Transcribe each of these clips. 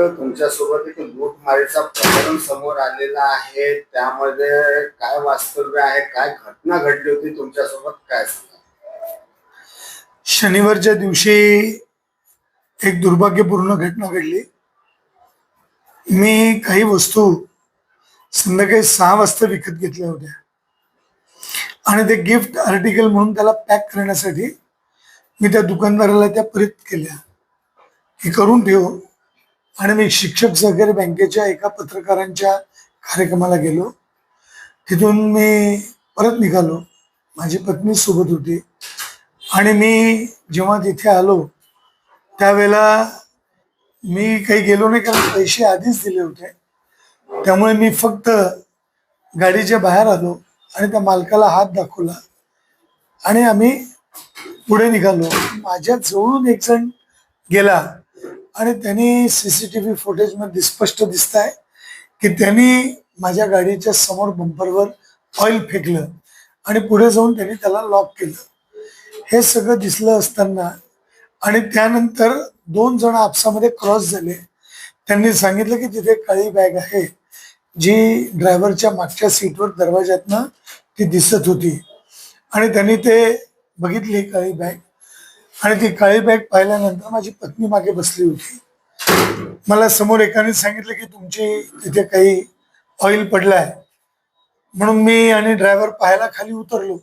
तुमच्यासोबत एक लूटमारीचा प्रकरण समोर आलेला आहे. त्यामध्ये काय वास्तव्य आहे? काय घटना घडली होती तुमच्यासोबत? काय शनिवारच्या दिवशी एक दुर्भाग्यपूर्ण घटना घडली. मी काही वस्तू संध्याकाळी सहा वाजता विकत घेतल्या होत्या. आणि ते गिफ्ट आर्टिकल म्हणून त्याला पॅक करण्यासाठी मी त्या दुकानदाराला त्या परत केल्या. हे करून ठेव आणि मी शिक्षक सहकारी बँकेच्या एका पत्रकारांच्या कार्यक्रमाला गेलो. तिथून मी परत निघालो. माझी पत्नी सोबत होती. आणि मी जेव्हा तिथे आलो त्यावेळेला मी काही गेलो नाही कारण पैसे आधीच दिले होते. त्यामुळे मी फक्त गाडीच्या बाहेर आलो आणि त्या मालकाला हात दाखवला. आणि आम्ही पुढे निघालो. माझ्या जवळून एक जण गेला. आणि त्यांनी सी सी टी व्ही फुटेजमध्ये स्पष्ट दिसत आहे की त्यांनी माझ्या गाडीच्या समोर बंपरवर ऑइल फेकलं आणि पुढे जाऊन त्यांनी त्याला लॉक केलं. हे सगळं दिसलं असताना आणि त्यानंतर दोन जण आपसामध्ये क्रॉस झाले. त्यांनी सांगितलं की तिथे काळी बॅग आहे जी ड्रायव्हरच्या मागच्या सीटवर दरवाज्यातनं ती दिसत होती. आणि त्यांनी ते बघितली काळी बॅग आणि ती काळी बॅग पाहिल्यानंतर माझी पत्नी मागे बसली होती. मला समोर एकाने सांगितलं की तुमची तिथे काही ऑइल पडलाय. म्हणून मी आणि ड्रायव्हर पाहायला खाली उतरलो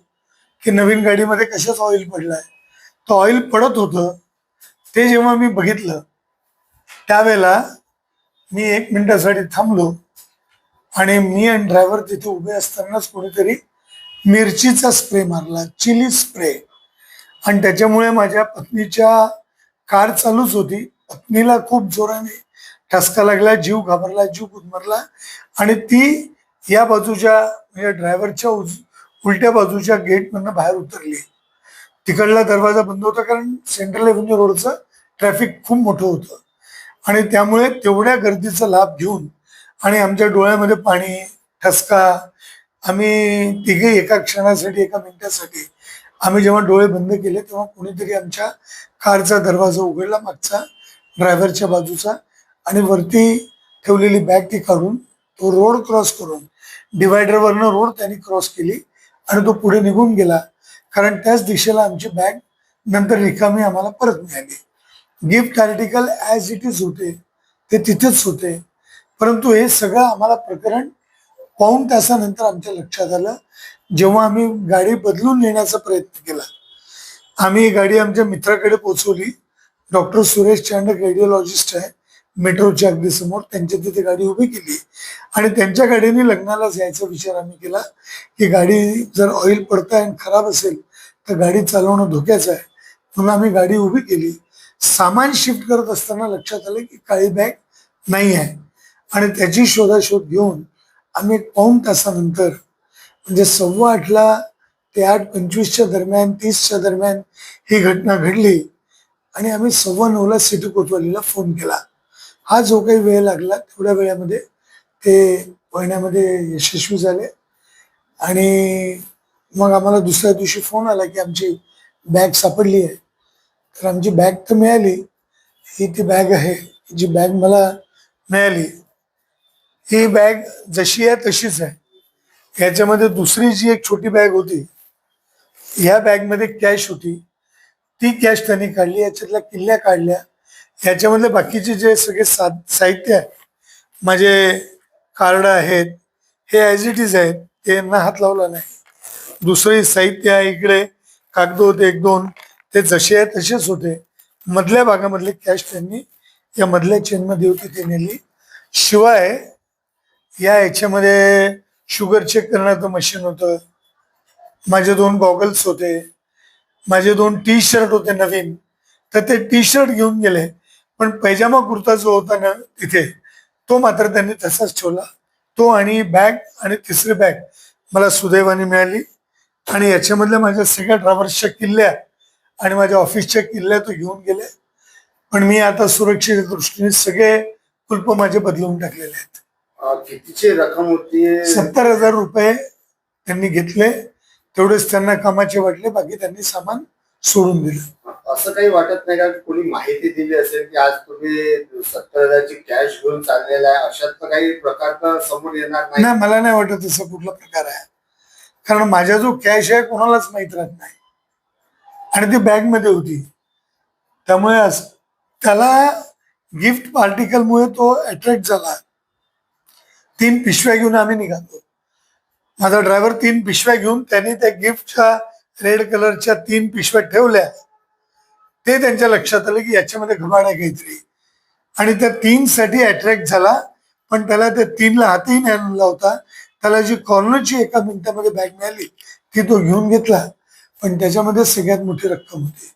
की नवीन गाडीमध्ये कशाच ऑइल पडलाय. तो ऑइल पडत होतं. ते जेव्हा मी बघितलं त्यावेळेला मी एक मिनिटासाठी थांबलो आणि मी आणि ड्रायव्हर तिथे उभे असतानाच कोणीतरी मिरचीचा स्प्रे मारला चिली स्प्रे आणि त्याच्यामुळे माझ्या पत्नीच्या कार चालूच होती. पत्नीला खूप जोराने ठसका लागला जीव घाबरला जीव गुदमरला. आणि ती या बाजूच्या म्हणजे ड्रायव्हरच्या उज उलट्या बाजूच्या गेटमधनं बाहेर उतरली. तिकडला दरवाजा बंद होता कारण सेंट्रल एव्हेन्यू रोडचं ट्रॅफिक खूप मोठं होतं. आणि त्यामुळे तेवढ्या गर्दीचा लाभ घेऊन आणि आमच्या डोळ्यामध्ये पाणी ठसका आम्ही तिघे एका क्षणासाठी एका मिनिटासाठी आम्ही जेव्हा डोळे बंद केले तेव्हा कोणीतरी आमच्या कारचा दरवाजा उघडला मागचा ड्रायव्हरच्या बाजूचा आणि वरती ठेवलेली बॅग ती काढून तो रोड क्रॉस करून डिवायडरवरनं रोड त्यांनी क्रॉस केली आणि तो पुढे निघून गेला. कारण त्याच दिशेला आमची बॅग नंतर रिकामी आम्हाला परत मिळाली. Gift article as it is होते ते तिथेच होते. परंतु हे सगळं आम्हाला प्रकरण पाऊण तासानंतर आमच्या लक्षात आलं. जेव्हा आम्ही गाडी बदलून नेण्याचा प्रयत्न केला आम्ही ही गाडी आमच्या मित्राकडे पोचवली डॉक्टर सुरेश चांडक रेडिओलॉजिस्ट आहे मेट्रोच्या अगदी समोर. त्यांच्या तिथे गाडी उभी केली. आणि त्यांच्या गाडीने लग्नाला जायचा विचार आम्ही केला की गाडी जर ऑइल पडत आहे आणि खराब असेल तर गाडी चालवणं धोक्याचं आहे. म्हणून आम्ही गाडी उभी केली. सामान शिफ्ट करत असताना लक्षात आलं की काळी बॅग नाही आहे. आणि त्याची शोधाशोध घेऊन आम्ही एक पाऊण तासानंतर म्हणजे सव्वा आठला ते आठ पंचवीसच्या दरम्यान तीसच्या दरम्यान ही घटना घडली. आणि आम्ही सव्वा नऊला सिटी कोतवालीला फोन केला. हा जो काही वेळ लागला तेवढ्या वेळामध्ये ते पळण्यामध्ये यशस्वी झाले. आणि मग आम्हाला दुसऱ्या दिवशी फोन आला की आमची बॅग सापडली आहे. तर आमची बॅग तर मिळाली. ही ती बॅग आहे. जी बॅग मला मिळाली. ही बॅग जशी आहे तशीच आहे. याच्यामध्ये दुसरी जी एक छोटी बॅग होती ह्या बॅगमध्ये कॅश होती. ती कॅश त्यांनी काढली याच्यातल्या किल्ल्या काढल्या. याच्यामधले बाकीचे जे सगळे सा साहित्य आहे माझे कार्ड आहेत हे ॲज इट इज आहेत ते यांना हात लावला नाही. दुसरे साहित्य आहे इकडे कागद होते एक दोन ते जसे आहे तसेच होते. मधल्या भागामधले कॅश त्यांनी या मधल्या चेनमध्ये होती ते नेली. शिवाय या याच्यामध्ये शुगर चेक करण्याचं मशीन होतं. माझे दोन गॉगल्स होते. माझे दोन टी शर्ट होते नवीन. तर ते टी शर्ट घेऊन गेले. पण पैजामा कुर्ता जो होता ना तिथे तो मात्र त्यांनी तसाच ठेवला. तो आणि बॅग आणि तिसरी बॅग मला सुदैवाने मिळाली. आणि याच्यामधल्या माझ्या सगळ्या ड्रायव्हर्सच्या किल्ल्या आणि माझ्या ऑफिसच्या किल्ल्या तो घेऊन गेले. पण मी आता सुरक्षेच्या दृष्टीने सगळे कुल्प माझे बदलवून टाकलेले आहेत. कितीची रक्कम होती? सत्तर हजार रुपये त्यांनी घेतले. तेवढेच त्यांना कामाचे वाटले. बाकी त्यांनी सामान सोडून दिलं. असं काही वाटत नाही का? कोणी माहिती दिली असेल की आज तुम्ही सत्तर हजारची कॅश घेऊन चाललेला आहे? अशात काही प्रकारचा समोर येणार नाही. मला नाही वाटत तसा कुठला प्रकार आहे. कारण माझा जो कॅश आहे कोणालाच माहीत राहत नाही. आणि ती बॅगमध्ये होती. त्यामुळे त्याला गिफ्ट पार्टिकलमुळे तो अट्रॅक्ट झाला. तीन पिशव्या घेऊन आम्ही निघालो. माझा ड्रायव्हर तीन पिशव्या घेऊन त्यांनी त्या गिफ्टच्या रेड कलरच्या तीन पिशव्या ठेवल्या. ते त्यांच्या लक्षात आलं की याच्यामध्ये घबाड आहे काहीतरी. आणि त्या तीन साठी अट्रॅक्ट झाला पण त्याला त्या तीनला हातही नाही आणला होता. त्याला जी कॉर्नरची एका मिनिटामध्ये बॅग मिळाली ती तो घेऊन घेतला. पण त्याच्यामध्ये सगळ्यात मोठी रक्कम होती.